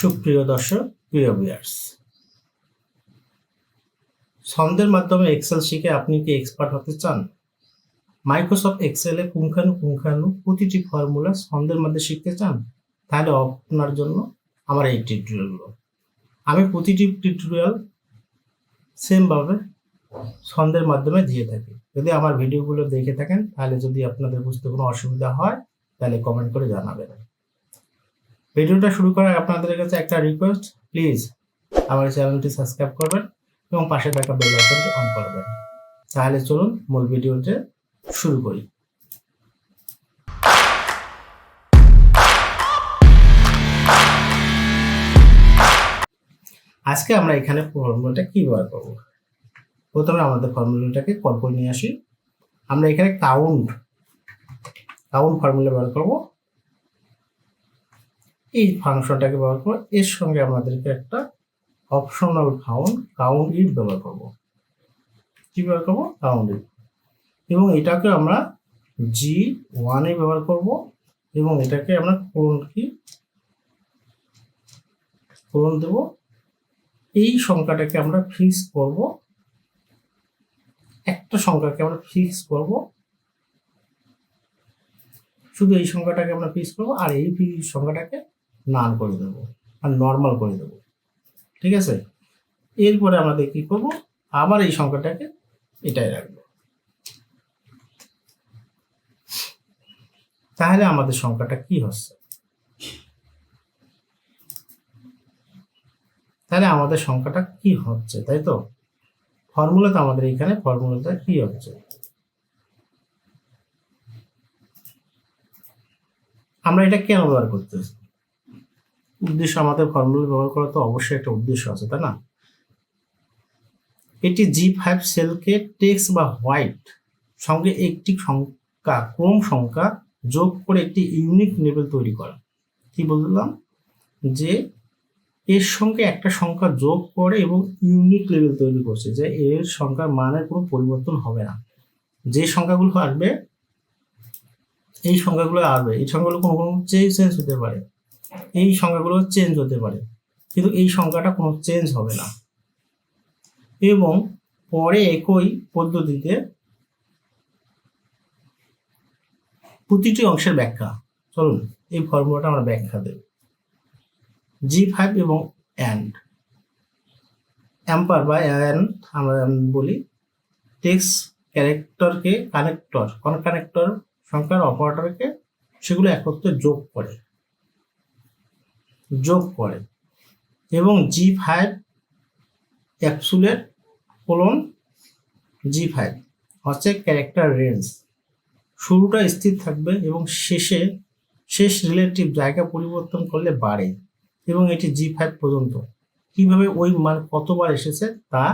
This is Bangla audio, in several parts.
সুপ্রিয় দর্শক, প্রিয় ভিউয়ার্স ছন্দের মাধ্যমে এক্সেল শিখে আপনি কি এক্সপার্ট হতে চান? মাইক্রোসফট এক্সেলে পুঙ্খানু পুঙ্খানু প্রতিটি ফর্মুলা ছন্দের মধ্যে শিখতে চান? তাহলে আপনার জন্য আমার এই টিউটোরিয়ালগুলো আমি প্রতিটি টিউটোরিয়াল সেমভাবে ছন্দের মাধ্যমে দিয়ে থাকি। যদি আমার ভিডিওগুলো দেখে থাকেন, তাহলে যদি আপনাদের বুঝতে কোনো অসুবিধা হয়, তাহলে কমেন্ট করে জানাবেন। ভিডিওটা শুরু করার আপনাদের কাছে একটা রিকোয়েস্ট প্লিজ আমার চ্যানেলটি সাবস্ক্রাইব করবেন এবং পাশে থাকা বেল আইকনটি অন করবেন। তাহলে চলুন মূল ভিডিওতে শুরু করি। আজকে আমরা এখানে ফর্মুলাটা কি ব্যবহার করব? প্রথমে আমাদের ফর্মুলাটাকে কল করে নিয়ে আসি। আমরা এখানে কাউন্ট কাউন্ট ফর্মুলা ব্যবহার করব। এই ফাংশনটাকে ব্যবহার করব। এর সঙ্গে আমাদেরকে একটা অপশনাল কাউন্ট কাউন্ট ইট ব্যবহার করব। কি ব্যবহার করব? কাউন্ট ইট এবং এটাকে আমরা জি ওয়ানে ব্যবহার করব এবং এটাকে আমরা পূরণ কি? পূরণ দেব। এই সংখ্যাটাকে আমরা ফিক্স করব। একটা সংখ্যাকে আমরা ফিক্স করব। শুধু এই সংখ্যাটাকে আমরা ফিক্স করব আর এই সংখ্যাটাকে নান করে দেব আর নর্মাল করে দেব। ঠিক আছে? এরপরে আমাদের কি করব? আবার এই সংখ্যাটাকে এটাই রাখব। তাহলে আমাদের সংখ্যাটা কি হচ্ছে? তাহলে আমাদের সংখ্যাটা কি হচ্ছে, তাই তো? ফর্মুলা তো আমাদের এখানে ফর্মুলাটা কি হচ্ছে? আমরা এটা কেন ব্যবহার করতেছি? উদ্দেশ্য আমাদের ফর্মুলা ব্যবহার করা তো অবশ্যই একটা উদ্দেশ্য আছে, তাই না? এটি জি ফাইভ সেলকে টেক্স বা হোয়াইট সঙ্গে একটি সংখ্যা, ক্রম সংখ্যা যোগ করে একটি ইউনিক লেভেল তৈরি করা। কি বললাম? যে এর সঙ্গে একটা সংখ্যা যোগ করে এবং ইউনিক লেভেল তৈরি করছে, যে এর সংখ্যার মানের কোনো পরিবর্তন হবে না। যে সংখ্যাগুলো আসবে, এই সংখ্যাগুলো আসবে, এই সংখ্যাগুলো কোনো কোনো চেঞ্জ হতে পারে। এই সংখ্যাগুলো চেঞ্জ হতে পারে। কিন্তু এই সংখ্যাটা কোনো চেঞ্জ হবে না। এবং পরে একই পদ্ধতিতে প্রতিটি অংশের ব্যাখ্যা। চলুন, এই ফর্মুলাটা আমরা ব্যাখ্যা দেব জি ফাইভ এবং অ্যান্ড অ্যাম্পার বা অ্যান্ড আমরা বলি। টেক্সট ক্যারেক্টরকে কানেক্টর কোন কানেক্টর সংখ্যার অপারেটরকে সেগুলো একত্রে যোগ করে। যোগ করে এবং জি ফাইভ ক্যাপসুলের কোলন জি ফাইভ হচ্ছে ক্যারেক্টার রেঞ্জ শুরুটা স্থির থাকবে এবং শেষে, শেষ রিলেটিভ জায়গা পরিবর্তন করলে বাড়ে এবং এটি জি ফাইভ পর্যন্ত। কীভাবে ওই মান কতবার এসেছে তা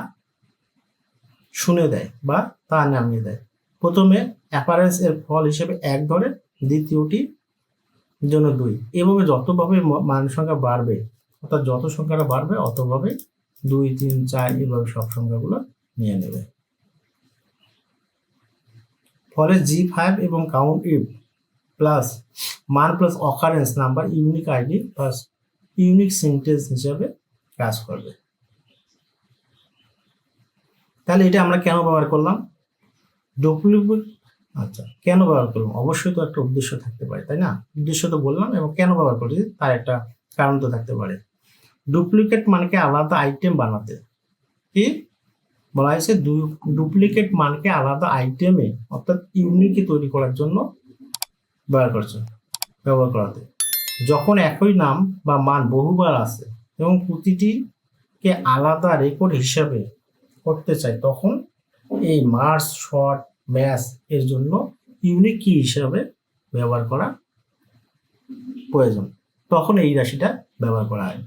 শুনে দেয় বা তা নামিয়ে দেয়। প্রথমে অ্যাপারেন্স এর ফল হিসেবে এক ধরে, দ্বিতীয়টি জন্য দুই। এভাবে যতভাবে মান সংখ্যা বাড়বে, অর্থাৎ যত সংখ্যাটা বাড়বে, অতভাবে দুই, তিন, চার এভাবে সব সংখ্যাগুলো নিয়ে নেবে। ফলে জি ফাইভ এবং কাউন্ট ইফ প্লাস মান plus occurrence number unique ID plus unique sentence হিসাবে কাজ করবে। তাহলে এটা আমরা কেন ব্যবহার করলাম? ডুপ্লিকেট আচ্ছা কেন ব্যবহার করলাম? অবশ্যই তো একটা উদ্দেশ্য থাকতে পারে, তাই না? উদ্দেশ্য তো বললাম এবং কেন ব্যবহার করি তার একটা কারণ তো থাকতে পারে। ডুপ্লিকেট মানকে আলাদা আইটেম বানাতে। কি? বলা হয়েছে ডুপ্লিকেট মানকে আলাদা আইটেমে অর্থাৎ ইউনিকে তৈরি করার জন্য ব্যবহার করছে, ব্যবহার করাতে। যখন একই নাম বা মান বহুবার আছে এবং প্রতিটিকে আলাদা রেকর্ড হিসাবে করতে চাই তখন এই মার্স শর্ট ম্যাচ এর জন্য ইউনিক কি হিসাবে ব্যবহার করা প্রয়োজন। তখন এই রাশিটা ব্যবহার করা হয়।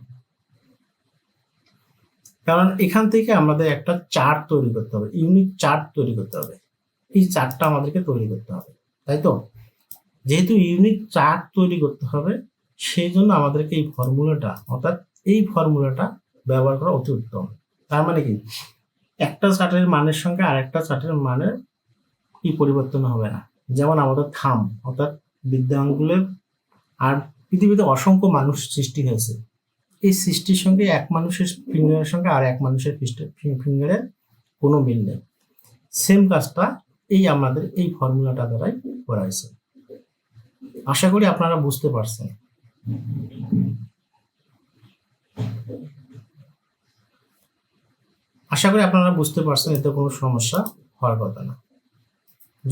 কারণ এখান থেকে আমাদের একটা চার্ট তৈরি করতে হবে ইউনিক চার্ট তৈরি করতে হবে। এই চার্টটা আমাদেরকে তৈরি করতে হবে, তাই তো? যেহেতু ইউনিক চার্ট তৈরি করতে হবে, সেই জন্য আমাদেরকে এই ফর্মুলাটা অর্থাৎ এই ফর্মুলাটা ব্যবহার করা অতি উত্তম। তার মানে কি? একটা চার্টের মানের সঙ্গে আরেকটা চার্টের মানের কি পরিবর্তন হবে না। যেমন আমাদের থাম, অর্থাৎ বিদ্যাঙ্গুলের আর পৃথিবীতে অসংখ্য মানুষ সৃষ্টি হয়েছে। এই সৃষ্টির সঙ্গে এক মানুষের ফিঙ্গারের সঙ্গে আর এক মানুষের ফিঙ্গারের কোনো মিল নেই। সেম কাজটা এই আমাদের এই ফর্মুলাটা দ্বারাই করা হয়েছে। আশা করি আপনারা বুঝতে পারছেন। আশা করি আপনারা বুঝতে পারছেন, এতে কোনো সমস্যা হওয়ার কথা না।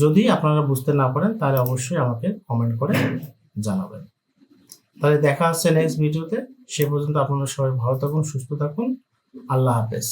যদি আপনারা বুঝতে না পারেন, তাহলে অবশ্যই আমাকে কমেন্ট করে জানাবেন। তাহলে দেখা হচ্ছে নেক্সট ভিডিওতে সে পর্যন্ত আপনারা সবাই ভালো থাকুন, সুস্থ থাকুন। আল্লাহ হাফেজ।